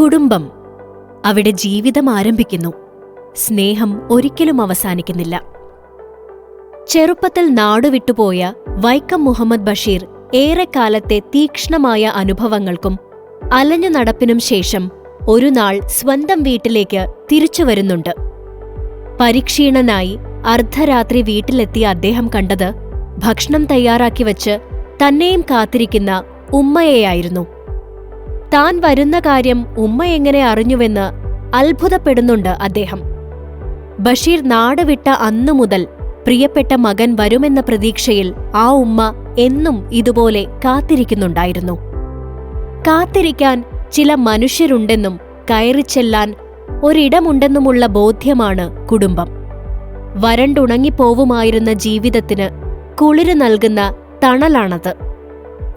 കുടുംബം അവിടെ ജീവിതം ആരംഭിക്കുന്നു. സ്നേഹം ഒരിക്കലും അവസാനിക്കുന്നില്ല. ചെറുപ്പത്തിൽ നാടുവിട്ടുപോയ വൈക്കം മുഹമ്മദ് ബഷീർ ഏറെക്കാലത്തെ തീക്ഷ്ണമായ അനുഭവങ്ങൾക്കും അലഞ്ഞു നടപ്പിനും ശേഷം ഒരു നാൾ സ്വന്തം വീട്ടിലേക്ക് തിരിച്ചു വരുന്നുണ്ട്. പരിക്ഷീണനായി അർദ്ധരാത്രി വീട്ടിലെത്തിയ അദ്ദേഹം കണ്ടത് ഭക്ഷണം തയ്യാറാക്കി വച്ച് തന്നെയും കാത്തിരിക്കുന്ന ഉമ്മയെയായിരുന്നു. താൻ വരുന്ന കാര്യം ഉമ്മ എങ്ങനെ അറിഞ്ഞുവെന്ന് അത്ഭുതപ്പെടുന്നുണ്ട് അദ്ദേഹം. ബഷീർ നാട് വിട്ട അന്നു മുതൽ പ്രിയപ്പെട്ട മകൻ വരുമെന്ന പ്രതീക്ഷയിൽ ആ ഉമ്മ എന്നും ഇതുപോലെ കാത്തിരിക്കുന്നുണ്ടായിരുന്നു. കാത്തിരിക്കാൻ ചില മനുഷ്യരുണ്ടെന്നും കയറിച്ചെല്ലാൻ ഒരിടമുണ്ടെന്നുമുള്ള ബോധ്യമാണ് കുടുംബം. വരണ്ടുണങ്ങിപ്പോവുമായിരുന്ന ജീവിതത്തിന് കുളിര് നൽകുന്ന തണലാണത്.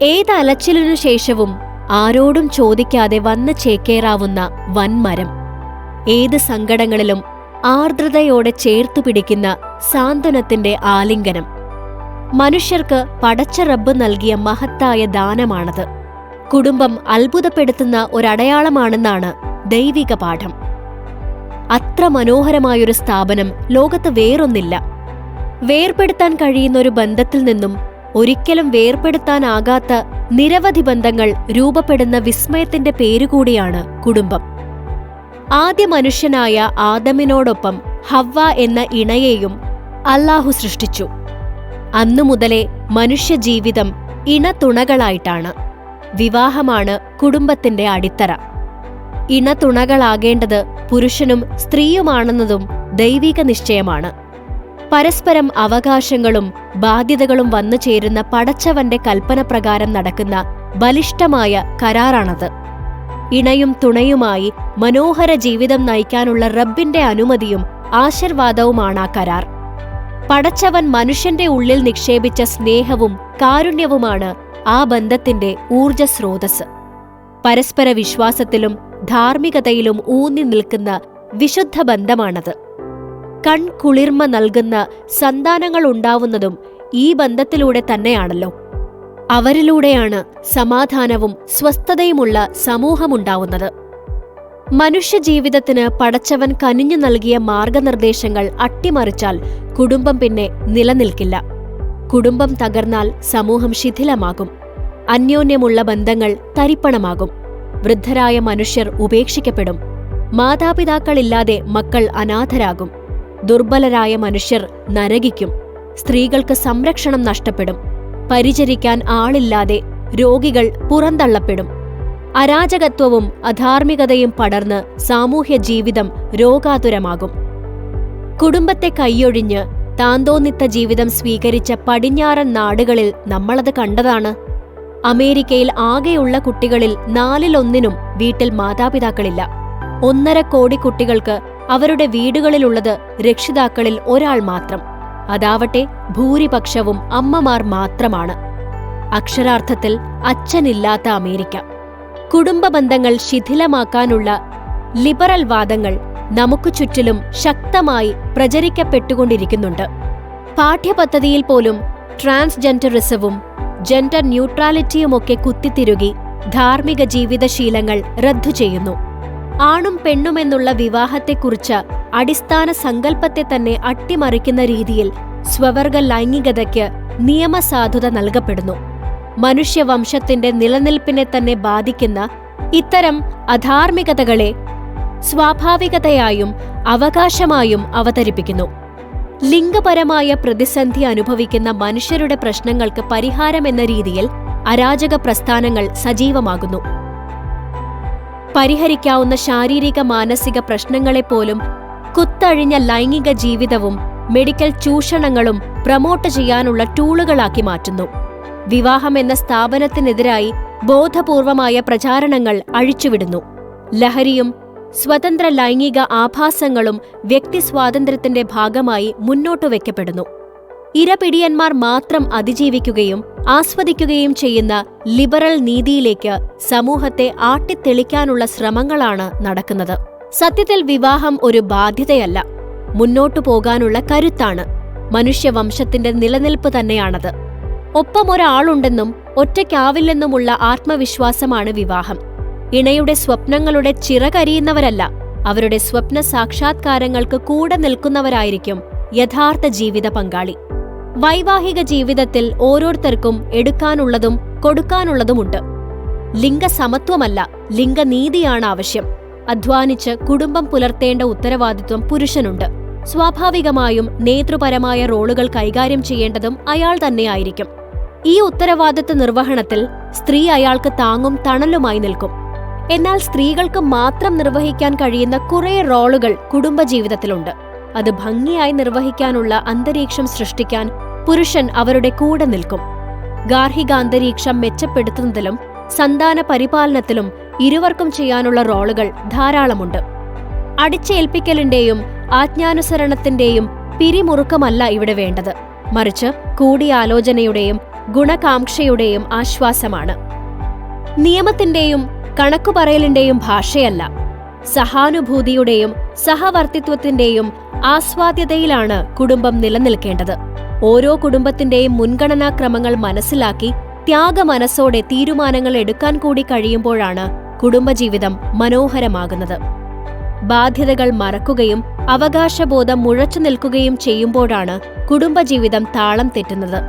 ഏത് ശേഷവും ആരോടും ചോദിക്കാതെ വന്ന് ചേക്കേറാവുന്ന വൻമരം. ഏത് സങ്കടങ്ങളിലും ആർദ്രതയോടെ ചേർത്തു പിടിക്കുന്ന സാന്ത്വനത്തിന്റെ ആലിംഗനം. മനുഷ്യർക്ക് പടച്ച റബ്ബ് നൽകിയ മഹത്തായ ദാനമാണത്. കുടുംബം അത്ഭുതപ്പെടുത്തുന്ന ഒരടയാളമാണെന്നാണ് ദൈവിക പാഠം. അത്ര മനോഹരമായൊരു സ്ഥാപനം ലോകത്ത് വേറൊന്നില്ല. വേർപെടുത്താൻ കഴിയുന്ന ഒരു ബന്ധത്തിൽ നിന്നും ഒരിക്കലും വേർപെടുത്താനാകാത്ത നിരവധി ബന്ധങ്ങൾ രൂപപ്പെടുന്ന വിസ്മയത്തിന്റെ പേരുകൂടിയാണ് കുടുംബം. ആദ്യ മനുഷ്യനായ ആദമിനോടൊപ്പം ഹവ്വ എന്ന ഇണയെയും അല്ലാഹു സൃഷ്ടിച്ചു. അന്നു മുതലേ മനുഷ്യജീവിതം ഇണതുണകളായിട്ടാണ്. വിവാഹമാണ് കുടുംബത്തിന്റെ അടിത്തറ. ഇണതുണകളാകേണ്ടത് പുരുഷനും സ്ത്രീയുമാണെന്നതും ദൈവിക നിശ്ചയമാണ്. പരസ്പരം അവകാശങ്ങളും ബാധ്യതകളും വന്നു ചേരുന്ന പടച്ചവന്റെ കൽപ്പന പ്രകാരം നടക്കുന്ന ബലിഷ്ഠമായ കരാറാണത്. ഇണയും തുണയുമായി മനോഹര ജീവിതം നയിക്കാനുള്ള റബ്ബിന്റെ അനുമതിയും ആശീർവാദവുമാണ് ആ കരാർ. പടച്ചവൻ മനുഷ്യന്റെ ഉള്ളിൽ നിക്ഷേപിച്ച സ്നേഹവും കാരുണ്യവുമാണ് ആ ബന്ധത്തിന്റെ ഊർജസ്രോതസ് പരസ്പര വിശ്വാസത്തിലും ധാർമ്മികതയിലും ഊന്നി നിൽക്കുന്ന വിശുദ്ധ ബന്ധമാണത്. കൺകുളിർമ നൽകുന്ന സന്താനങ്ങൾ ഉണ്ടാവുന്നതും ഈ ബന്ധത്തിലൂടെ തന്നെയാണല്ലോ. അവരിലൂടെയാണ് സമാധാനവും സ്വസ്ഥതയുമുള്ള സമൂഹമുണ്ടാവുന്നത്. മനുഷ്യജീവിതത്തിന് പടച്ചവൻ കനിഞ്ഞു നൽകിയ മാർഗനിർദ്ദേശങ്ങൾ അട്ടിമറിച്ചാൽ കുടുംബം പിന്നെ നിലനിൽക്കില്ല. കുടുംബം തകർന്നാൽ സമൂഹം ശിഥിലമാകും. അന്യോന്യമുള്ള ബന്ധങ്ങൾ തരിപ്പണമാകും. വൃദ്ധരായ മനുഷ്യർ ഉപേക്ഷിക്കപ്പെടും. മാതാപിതാക്കളില്ലാതെ മക്കൾ അനാഥരാകും. ദുർബലരായ മനുഷ്യർ നരകിക്കും. സ്ത്രീകൾക്ക് സംരക്ഷണം നഷ്ടപ്പെടും. പരിചരിക്കാൻ ആളില്ലാതെ രോഗികൾ പുറന്തള്ളപ്പെടും. അരാജകത്വവും അധാർമികതയും പടർന്ന് സാമൂഹ്യ ജീവിതം രോഗാതുരമാകും. കുടുംബത്തെ കൈയൊഴിഞ്ഞ് താന്തോന്നിത്ത ജീവിതം സ്വീകരിച്ച പടിഞ്ഞാറൻ നാടുകളിൽ നമ്മളത് കണ്ടതാണ്. അമേരിക്കയിൽ ആകെയുള്ള കുട്ടികളിൽ നാലിലൊന്നിനും വീട്ടിൽ മാതാപിതാക്കളില്ല. ഒന്നര കോടി കുട്ടികൾക്ക് അവരുടെ വീടുകളിലുള്ളത് രക്ഷിതാക്കളിൽ ഒരാൾ മാത്രം. അതാവട്ടെ ഭൂരിപക്ഷവും അമ്മമാർ മാത്രമാണ്. അക്ഷരാർത്ഥത്തിൽ അച്ഛനില്ലാത്ത അമേരിക്ക. കുടുംബ ബന്ധങ്ങൾ ശിഥിലമാക്കാനുള്ള ലിബറൽ വാദങ്ങൾ നമുക്ക് ചുറ്റിലും ശക്തമായി പ്രചരിക്കപ്പെട്ടുകൊണ്ടിരിക്കുന്നുണ്ട്. പാഠ്യപദ്ധതിയിൽ പോലും ട്രാൻസ്ജെൻഡറിസവും ജെൻഡർ ന്യൂട്രാലിറ്റിയുമൊക്കെ കുത്തിത്തിരുകി ധാർമ്മിക ജീവിതശീലങ്ങൾ റദ്ദു ചെയ്യുന്നു. ആണും പെണ്ണുമെന്നുള്ള വിവാഹത്തെക്കുറിച്ച് അടിസ്ഥാന സങ്കല്പത്തെ തന്നെ അട്ടിമറിക്കുന്ന രീതിയിൽ സ്വവർഗ ലൈംഗികതയ്ക്ക് നിയമസാധുത നൽകപ്പെടുന്നു. മനുഷ്യവംശത്തിന്റെ നിലനിൽപ്പിനെ തന്നെ ബാധിക്കുന്ന ഇത്തരം അധാർമികതകളെ സ്വാഭാവികതയായും അവകാശമായും അവതരിപ്പിക്കുന്നു. ലിംഗപരമായ പ്രതിസന്ധി അനുഭവിക്കുന്ന മനുഷ്യരുടെ പ്രശ്നങ്ങൾക്ക് പരിഹാരമെന്ന രീതിയിൽ അരാജക പ്രസ്ഥാനങ്ങൾ സജീവമാകുന്നു. പരിഹരിക്കാവുന്ന ശാരീരിക മാനസിക പ്രശ്നങ്ങളെപ്പോലും കുത്തഴിഞ്ഞ ലൈംഗിക ജീവിതവും മെഡിക്കൽ ചൂഷണങ്ങളും പ്രമോട്ട് ചെയ്യാനുള്ള ടൂളുകളാക്കി മാറ്റുന്നു. വിവാഹം എന്ന സ്ഥാപനത്തിനെതിരായി ബോധപൂർവമായ പ്രചാരണങ്ങൾ അഴിച്ചുവിടുന്നു. ലഹരിയും സ്വതന്ത്ര ലൈംഗിക ആഭാസങ്ങളും വ്യക്തി സ്വാതന്ത്ര്യത്തിന്റെ ഭാഗമായി മുന്നോട്ടു വയ്ക്കപ്പെടുന്നു ഇരപിടിയന്മാർ മാത്രം അതിജീവിക്കുകയും ആസ്വദിക്കുകയും ചെയ്യുന്ന ലിബറൽ നീതിയിലേക്ക് സമൂഹത്തെ ആട്ടിത്തെളിക്കാനുള്ള ശ്രമങ്ങളാണ് നടക്കുന്നത്. സത്യത്തിൽ വിവാഹം ഒരു ബാധ്യതയല്ല. മുന്നോട്ടു പോകാനുള്ള കരുത്താണ്. മനുഷ്യവംശത്തിന്റെ നിലനിൽപ്പ് തന്നെയാണത്. ഒപ്പം ഒരാളുണ്ടെന്നും ഒറ്റയ്ക്കാവില്ലെന്നുമുള്ള ആത്മവിശ്വാസമാണ് വിവാഹം. ഇണയുടെ സ്വപ്നങ്ങളുടെ ചിറകരിയുന്നവരല്ല. അവരുടെ സ്വപ്ന സാക്ഷാത്കാരങ്ങൾക്ക് കൂടെ നിൽക്കുന്നവരായിരിക്കും യഥാർത്ഥ ജീവിത പങ്കാളി. വൈവാഹിക ജീവിതത്തിൽ ഓരോരുത്തർക്കും എടുക്കാനുള്ളതും കൊടുക്കാനുള്ളതുമുണ്ട്. ലിംഗസമത്വമല്ല ലിംഗനീതിയാണ് ആവശ്യം അധ്വാനിച്ച് കുടുംബം പുലർത്തേണ്ട ഉത്തരവാദിത്വം പുരുഷനുണ്ട്. സ്വാഭാവികമായും നേതൃപരമായ റോളുകൾ കൈകാര്യം ചെയ്യേണ്ടതും അയാൾ തന്നെയായിരിക്കും. ഈ ഉത്തരവാദിത്വ നിർവഹണത്തിൽ സ്ത്രീ അയാൾക്ക് താങ്ങും തണലുമായി നിൽക്കും. എന്നാൽ സ്ത്രീകൾക്ക് മാത്രം നിർവഹിക്കാൻ കഴിയുന്ന കുറേ റോളുകൾ കുടുംബജീവിതത്തിലുണ്ട്. അത് ഭംഗിയായി നിർവഹിക്കാനുള്ള അന്തരീക്ഷം സൃഷ്ടിക്കാൻ പുരുഷൻ അവരുടെ കൂടെ നിൽക്കും. ഗാർഹിക അന്തരീക്ഷം മെച്ചപ്പെടുത്തുന്നതിലും സന്താന പരിപാലനത്തിലും ഇരുവർക്കും ചെയ്യാനുള്ള റോളുകൾ ധാരാളമുണ്ട്. അടിച്ചേൽപ്പിക്കലിന്റെയും ആജ്ഞാനുസരണത്തിന്റെയും പിരിമുറുക്കമല്ല ഇവിടെ വേണ്ടത്. മറിച്ച് കൂടിയാലോചനയുടെയും ഗുണകാംക്ഷയുടെയും ആശ്വാസമാണ്. നിയമത്തിന്റെയും കണക്കുപറയലിന്റെയും ഭാഷയല്ല. സഹാനുഭൂതിയുടെയും സഹവർത്തിത്വത്തിന്റെയും ആസ്വാദ്യതയിലാണ് കുടുംബം നിലനിൽക്കേണ്ടത്. ഓരോ കുടുംബത്തിന്റെയും മുൻഗണനാക്രമങ്ങൾ മനസ്സിലാക്കി ത്യാഗമനസ്സോടെ തീരുമാനങ്ങൾ എടുക്കാൻ കൂടി കഴിയുമ്പോഴാണ് കുടുംബജീവിതം മനോഹരമാകുന്നത്. ബാധ്യതകൾ മറക്കുകയും അവകാശബോധം മുഴച്ചു നിൽക്കുകയും ചെയ്യുമ്പോഴാണ് കുടുംബജീവിതം താളം തെറ്റുന്നത്.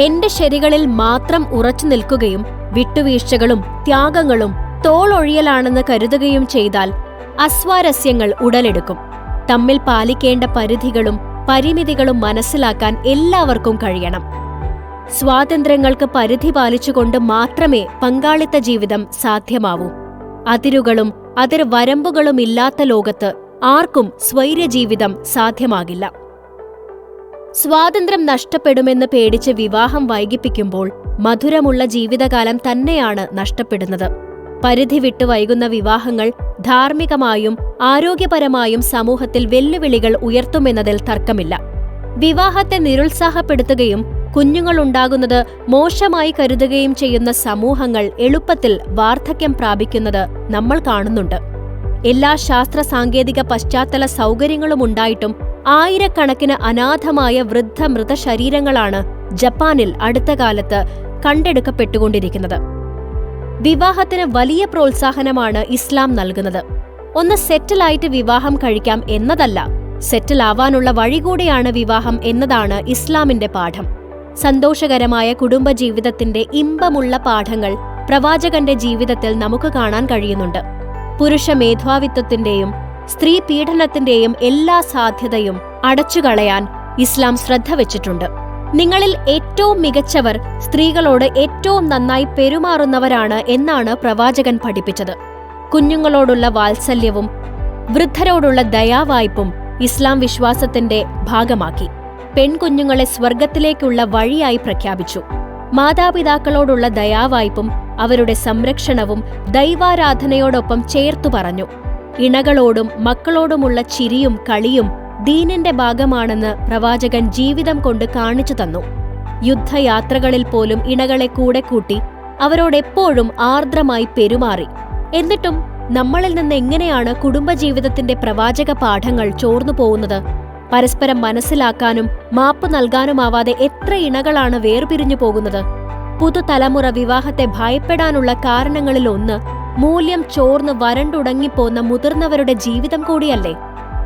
എന്റെ ശരികളിൽ മാത്രം ഉറച്ചു നിൽക്കുകയും വിട്ടുവീഴ്ചകളും ത്യാഗങ്ങളും തോളൊഴിയലാണെന്ന് കരുതുകയും ചെയ്താൽ അസ്വാരസ്യങ്ങൾ ഉടലെടുക്കും. തമ്മിൽ പാലിക്കേണ്ട പരിധികളും പരിമിതികളും മനസ്സിലാക്കാൻ എല്ലാവർക്കും കഴിയണം. സ്വാതന്ത്ര്യങ്ങൾക്ക് പരിധി പാലിച്ചുകൊണ്ട് മാത്രമേ പങ്കാളിത്ത ജീവിതം സാധ്യമാവൂ. അതിരുകളും അതിർ വരമ്പുകളും ഇല്ലാത്ത ലോകത്ത് ആർക്കും സ്വൈര്യജീവിതം സാധ്യമാകില്ല. സ്വാതന്ത്ര്യം നഷ്ടപ്പെടുമെന്ന് പേടിച്ച് വിവാഹം വൈകിപ്പിക്കുമ്പോൾ മധുരമുള്ള ജീവിതകാലം തന്നെയാണ് നഷ്ടപ്പെടുന്നത്. പരിധി വിട്ടു വൈകുന്ന വിവാഹങ്ങൾ ധാർമ്മികമായും ആരോഗ്യപരമായും സമൂഹത്തിൽ വെല്ലുവിളികൾ ഉയർത്തുമെന്നതിൽ തർക്കമില്ല. വിവാഹത്തെ നിരുത്സാഹപ്പെടുത്തുകയും കുഞ്ഞുങ്ങളുണ്ടാകുന്നത് മോശമായി കരുതുകയും ചെയ്യുന്ന സമൂഹങ്ങൾ എളുപ്പത്തിൽ വാർദ്ധക്യം പ്രാപിക്കുന്നത് നമ്മൾ കാണുന്നുണ്ട്. എല്ലാ ശാസ്ത്ര സാങ്കേതിക പശ്ചാത്തല സൗകര്യങ്ങളും ഉണ്ടായിട്ടും ആയിരക്കണക്കിന് അനാഥമായ വൃദ്ധ മൃതശരീരങ്ങളാണ് ജപ്പാനിൽ അടുത്ത കാലത്ത് കണ്ടെടുക്കപ്പെട്ടുകൊണ്ടിരിക്കുന്നത്. വിവാഹത്തിന് വലിയ പ്രോത്സാഹനമാണ് ഇസ്ലാം നൽകുന്നത്. ഒന്ന് സെറ്റിലായിട്ട് വിവാഹം കഴിക്കാം എന്നതല്ല സെറ്റിൽ ആവാനുള്ള വഴി കൂടെയാണ് വിവാഹം എന്നതാണ് ഇസ്ലാമിന്റെ പാഠം. സന്തോഷകരമായ കുടുംബജീവിതത്തിന്റെ ഇമ്പമുള്ള പാഠങ്ങൾ പ്രവാചകന്റെ ജീവിതത്തിൽ നമുക്ക് കാണാൻ കഴിയുന്നുണ്ട്. പുരുഷ മേധാവിത്വത്തിന്റെയും സ്ത്രീ പീഡനത്തിന്റെയും എല്ലാ സാധ്യതയും അടച്ചുകളയാൻ ഇസ്ലാം ശ്രദ്ധ വെച്ചിട്ടുണ്ട് നിങ്ങളിൽ ഏറ്റവും മികച്ചവർ സ്ത്രീകളോട് ഏറ്റവും നന്നായി പെരുമാറുന്നവരാണ് എന്നാണ് പ്രവാചകൻ പഠിപ്പിച്ചത്. കുഞ്ഞുങ്ങളോടുള്ള വാത്സല്യവും വൃദ്ധരോടുള്ള ദയാവായ്പും ഇസ്ലാം വിശ്വാസത്തിന്റെ ഭാഗമാക്കി. പെൺകുഞ്ഞുങ്ങളെ സ്വർഗത്തിലേക്കുള്ള വഴിയായി പ്രഖ്യാപിച്ചു. മാതാപിതാക്കളോടുള്ള ദയാവായ്പും അവരുടെ സംരക്ഷണവും ദൈവാരാധനയോടൊപ്പം ചേർത്തു പറഞ്ഞു. ഇണകളോടും മക്കളോടുമുള്ള ചിരിയും കളിയും ദീനിന്റെ ഭാഗമാണെന്ന് പ്രവാചകൻ ജീവിതം കൊണ്ട് കാണിച്ചു തന്നു. യുദ്ധയാത്രകളിൽ പോലും ഇണകളെ കൂടെ കൂട്ടി അവരോടെപ്പോഴും ആർദ്രമായി പെരുമാറി. എന്നിട്ടും നമ്മളിൽ നിന്ന് എങ്ങനെയാണ് കുടുംബജീവിതത്തിന്റെ പ്രവാചക പാഠങ്ങൾ ചോർന്നു പോകുന്നത്? പരസ്പരം മനസ്സിലാക്കാനും മാപ്പ് നൽകാനുമാവാതെ എത്ര ഇണകളാണ് വേർപിരിഞ്ഞു പോകുന്നത്? പുതുതലമുറ വിവാഹത്തെ ഭയപ്പെടാനുള്ള കാരണങ്ങളിലൊന്ന് മൂല്യം ചോർന്ന് വരണ്ടുടങ്ങിപ്പോന്ന മുതിർന്നവരുടെ ജീവിതം കൂടിയല്ലേ?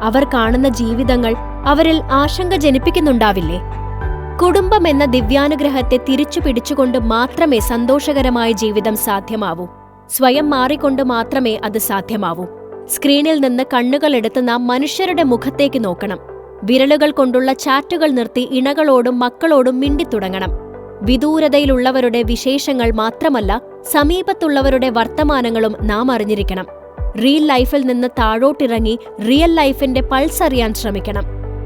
അവർ കാണുന്ന ജീവിതങ്ങൾ അവരിൽ ആശങ്ക ജനിപ്പിക്കുന്നുണ്ടാവില്ലേ? കുടുംബം എന്ന ദിവ്യാനുഗ്രഹത്തെ തിരിച്ചു പിടിച്ചുകൊണ്ട് മാത്രമേ സന്തോഷകരമായ ജീവിതം സാധ്യമാവൂ. സ്വയം മാറിക്കൊണ്ട് മാത്രമേ അത് സാധ്യമാവൂ. സ്ക്രീനിൽ നിന്ന് കണ്ണുകളെടുത്ത് നാം മനുഷ്യരുടെ മുഖത്തേക്ക് നോക്കണം. വിരലുകൾ കൊണ്ടുള്ള ചാറ്റുകൾ നിർത്തി ഇണകളോടും മക്കളോടും മിണ്ടിത്തുടങ്ങണം. വിദൂരതയിലുള്ളവരുടെ വിശേഷങ്ങൾ മാത്രമല്ല സമീപത്തുള്ളവരുടെ വർത്തമാനങ്ങളും നാം അറിഞ്ഞിരിക്കണം. റിയൽ ലൈഫിൽ നിന്ന് താഴോട്ടിറങ്ങി റിയൽ ലൈഫിന്റെ പൾസ് അറിയാൻ ശ്രമിക്കണം.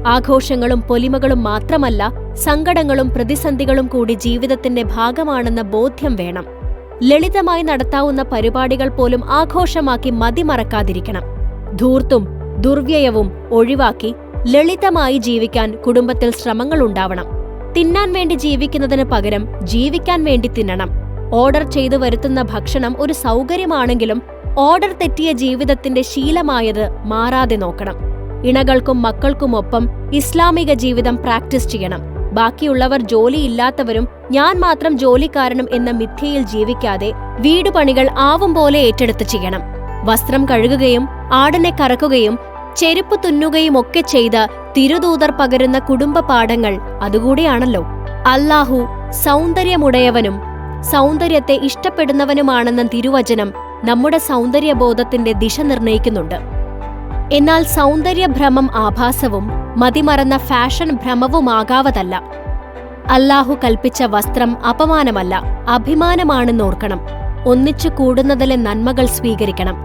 ആഘോഷങ്ങളും പൊലിമകളും മാത്രമല്ല സങ്കടങ്ങളും പ്രതിസന്ധികളും കൂടി ജീവിതത്തിന്റെ ഭാഗമാണെന്ന ബോധ്യം വേണം. ലളിതമായി നടത്താവുന്ന പരിപാടികൾ പോലും ആഘോഷമാക്കി മതിമറക്കാതിരിക്കണം. ധൂർത്തും ദുർവ്യയവും ഒഴിവാക്കി ലളിതമായി ജീവിക്കാൻ കുടുംബത്തിൽ ശ്രമങ്ങൾ ഉണ്ടാവണം. തിന്നാൻ വേണ്ടി ജീവിക്കുന്നതിന് പകരം ജീവിക്കാൻ വേണ്ടി തിന്നണം. ഓർഡർ ചെയ്തു വരുത്തുന്ന ഭക്ഷണം ഒരു സൗകര്യമാണെങ്കിലും ഓർഡർ തെറ്റിയ ജീവിതത്തിന്റെ ശീലമായത് മാറാതെ നോക്കണം. ഇണകൾക്കും മക്കൾക്കുമൊപ്പം ഇസ്ലാമിക ജീവിതം പ്രാക്ടീസ് ചെയ്യണം. ബാക്കിയുള്ളവർ ജോലിയില്ലാത്തവരും ഞാൻ മാത്രം ജോലിക്കാരനും എന്ന മിഥ്യയിൽ ജീവിക്കാതെ വീടുപണികൾ ആവും പോലെ ഏറ്റെടുത്ത് ചെയ്യണം. വസ്ത്രം കഴുകുകയും ആടനെ കറക്കുകയും ചെരുപ്പ് തുന്നുകയും ഒക്കെ ചെയ്ത് തിരുദൂതർ പകരുന്ന കുടുംബ പാഠങ്ങൾ അതുകൂടിയാണല്ലോ. അല്ലാഹു സൗന്ദര്യമുടയവനും സൗന്ദര്യത്തെ ഇഷ്ടപ്പെടുന്നവനുമാണെന്ന തിരുവചനം നമ്മുടെ സൗന്ദര്യബോധത്തിന്റെ ദിശ നിർണയിക്കുന്നുണ്ട് എന്നാൽ സൗന്ദര്യഭ്രമം ആഭാസവും മതിമറന്ന ഫാഷൻ ഭ്രമവുമാകാവതല്ല. അല്ലാഹു കൽപ്പിച്ച വസ്ത്രം അപമാനമല്ല അഭിമാനമാണെന്നോർക്കണം ഒന്നിച്ചു കൂടുന്നതിലെ നന്മകൾ സ്വീകരിക്കണം.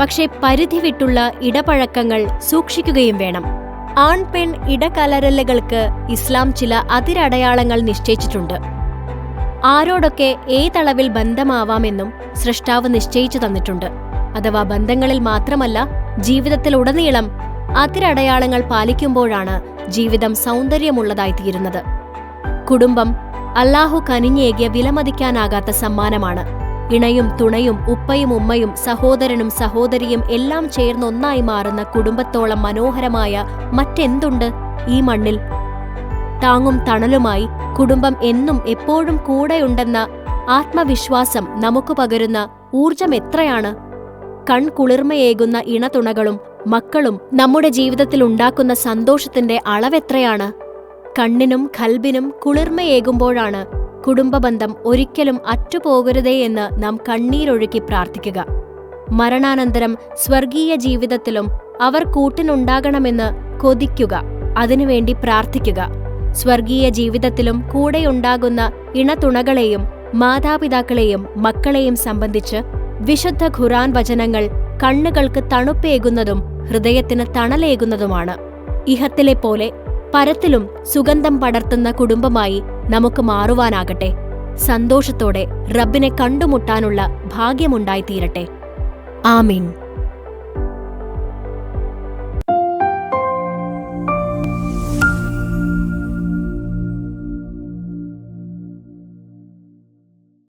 പക്ഷേ പരിധി വിട്ടുള്ള ഇടപഴക്കങ്ങൾ സൂക്ഷിക്കുകയും വേണം. ആൺ പെൺ ഇടകലരലുകൾക്ക് ഇസ്ലാം ചില അതിരടയാളങ്ങൾ നിശ്ചയിച്ചിട്ടുണ്ട്. ആരോടൊക്കെ ഏതളവിൽ ബന്ധമാവാമെന്നും സൃഷ്ടാവ് നിശ്ചയിച്ചു തന്നിട്ടുണ്ട്. അഥവാ ബന്ധങ്ങളിൽ മാത്രമല്ല ജീവിതത്തിലുടനീളം അതിരടയാളങ്ങൾ പാലിക്കുമ്പോഴാണ് ജീവിതം സൗന്ദര്യമുള്ളതായി തീരുന്നത് കുടുംബം അല്ലാഹു കനിഞ്ഞേകിയ വിലമതിക്കാനാകാത്ത സമ്മാനമാണ്. ഇണയും തുണയും ഉപ്പയും ഉമ്മയും സഹോദരനും സഹോദരിയും എല്ലാം ചേർന്ന് ഒന്നായി മാറുന്ന കുടുംബത്തോളം മനോഹരമായ മറ്റെന്തുണ്ട്? ഈ മണ്ണിൽ താങ്ങും തണലുമായി കുടുംബം എന്നും എപ്പോഴും കൂടെയുണ്ടെന്ന ആത്മവിശ്വാസം നമുക്ക് പകരുന്ന ഊർജം എത്രയാണ്? കൺകുളിർമയേകുന്ന ഇണതുണകളും മക്കളും നമ്മുടെ ജീവിതത്തിൽ ഉണ്ടാക്കുന്ന സന്തോഷത്തിന്റെ അളവെത്രയാണ്? കണ്ണിനും ഖൽബിനും കുളിർമയേകുമ്പോഴാണ് കുടുംബബന്ധം ഒരിക്കലും അറ്റുപോകരുതേ എന്ന് നാം കണ്ണീരൊഴുക്കി പ്രാർത്ഥിക്കുക. മരണാനന്തരം സ്വർഗീയ ജീവിതത്തിലും അവർ കൂട്ടിനുണ്ടാകണമെന്ന് കൊതിക്കുക. അതിനുവേണ്ടി പ്രാർത്ഥിക്കുക. സ്വർഗീയ ജീവിതത്തിലും കൂടെയുണ്ടാകുന്ന ഇണതുണകളെയും മാതാപിതാക്കളെയും മക്കളെയും സംബന്ധിച്ച് വിശുദ്ധ ഖുറാൻ വചനങ്ങൾ കണ്ണുകൾക്ക് തണുപ്പേകുന്നതും ഹൃദയത്തിന് തണലേകുന്നതുമാണ്. ഇഹത്തിലെ പോലെ പരത്തിലും സുഗന്ധം പടർത്തുന്ന കുടുംബമായി നമുക്ക് മാറുവാനാകട്ടെ. സന്തോഷത്തോടെ റബ്ബിനെ കണ്ടുമുട്ടാനുള്ള ഭാഗ്യമുണ്ടായിത്തീരട്ടെ. ആമീൻ.